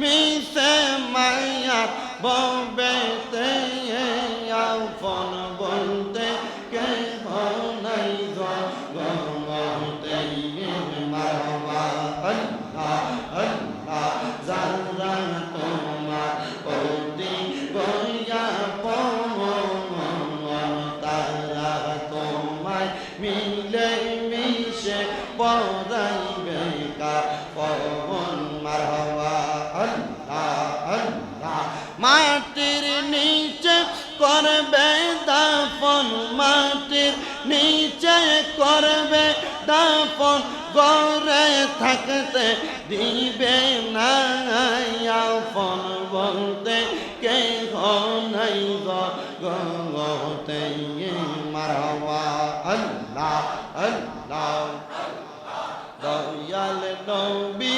মিশে মায়ার ববেতে আপন বলতে কে নাই গঙ্গতে মারবা আল্লাহ আল্লাহ জানরা তোমার ওদি গয়া পমন তারা তোমায় মিলে মিশে পড়াইবে কা পবন করবে দাফন মাটির নিচে করবে দাফন গড়ে থাকতে দিবে না আপন বলতে কে নাই গতে মারবা আল্লাহ আল্লাহ দয়াল নবী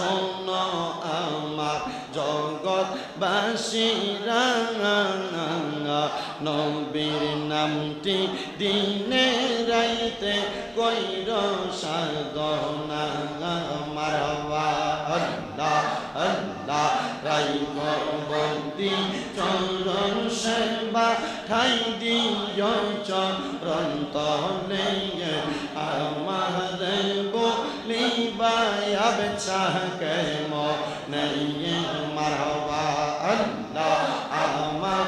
শোন আমার জগৎবাসীরা, নবীর নামটি দিনে রাইতে কইর সাধনা মারবা আল্লাহ আল্লাহ রাই বন্দি চরণ সেবা ঠাই দিয় চরণ তলে আমার বলিবায়াব চাহকে মনে মারবা আল্লাহ আমার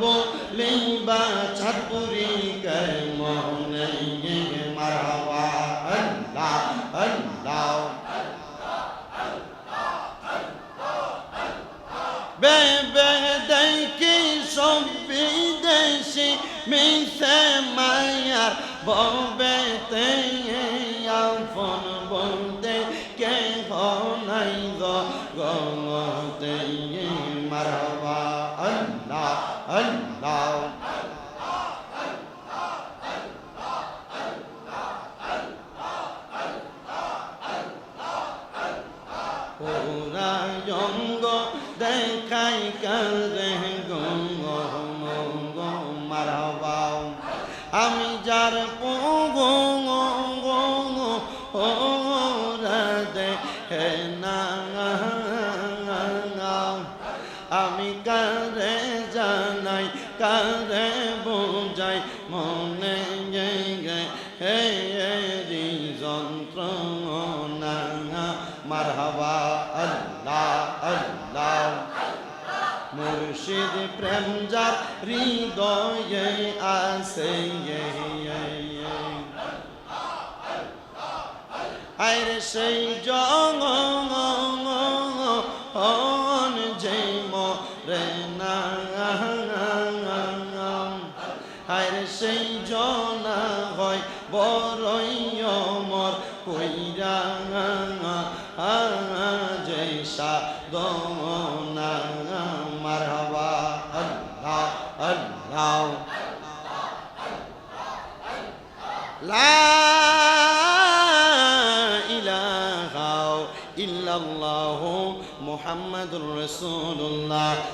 বলিবা ছাতুরি কে মনে মারবা আল্লাহ আল্লাহ বেবে দেখি সব বিদেশি মিশে মায়ার ববেতে আপন গতে মারবা আল্লাহ আল্লাহ ওরা জঙ্গ দেখাই জানাই কারে বোঝাই, মনে হে যন্ত্রণা, মারহাবা, আল্লাহ আল্লাহ। মুর্শিদ প্রেম যার হৃদয়ে আছে আরে সেই জং যে মরে হয় বড়ই অমর কইরা যে সাদনা মারহাবা আল্লাহ আল্লাহ। লা ইলাহা ইল্লাল্লাহু মুহাম্মাদুর রাসূলুল্লাহ।